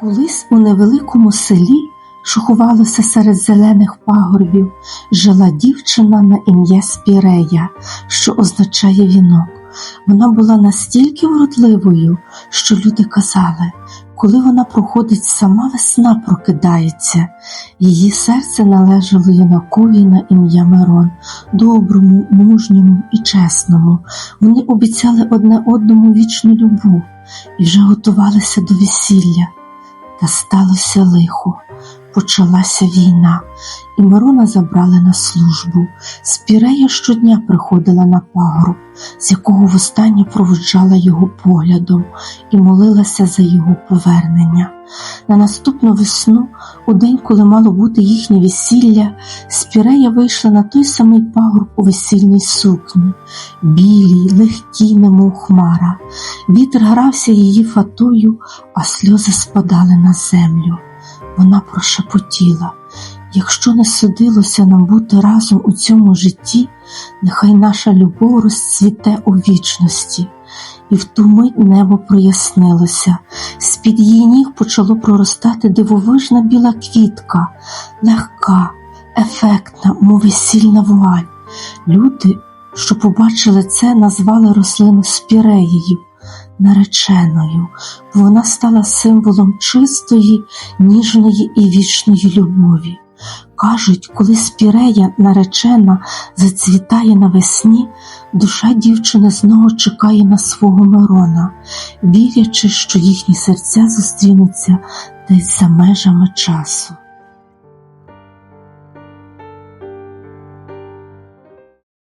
Колись у невеликому селі, що ховалося серед зелених пагорбів, жила дівчина на ім'я Спірея, що означає вінок. Вона була настільки вродливою, що люди казали, коли вона проходить, сама весна прокидається. Її серце належало юнакові на ім'я Мирон, доброму, мужньому і чесному. Вони обіцяли одне одному вічну любов і вже готувалися до весілля. Та сталося лихо, почалася війна, і Мирона забрали на службу. Спірея щодня приходила на пагорб, з якого востаннє проводжала його поглядом і молилася за його повернення. На наступну весну, у день, коли мало бути їхнє весілля, Спірея вийшла на той самий пагорб у весільній сукні, білій, легкій, немов хмара. Вітер грався її фатою, а сльози спадали на землю. Вона прошепотіла якщо не судилося нам бути разом у цьому житті, нехай наша любов розцвіте у вічності. І в ту мить небо прояснилося, з-під її ніг почало проростати дивовижна біла квітка, легка, ефектна, мов весільна вуаль. Люди, що побачили це, назвали рослину спіреєю, нареченою, вона стала символом чистої, ніжної і вічної любові. Кажуть, коли спірея наречена зацвітає навесні, душа дівчини знову чекає на свого Мирона, вірячи, що їхні серця зустрінуться десь за межами часу.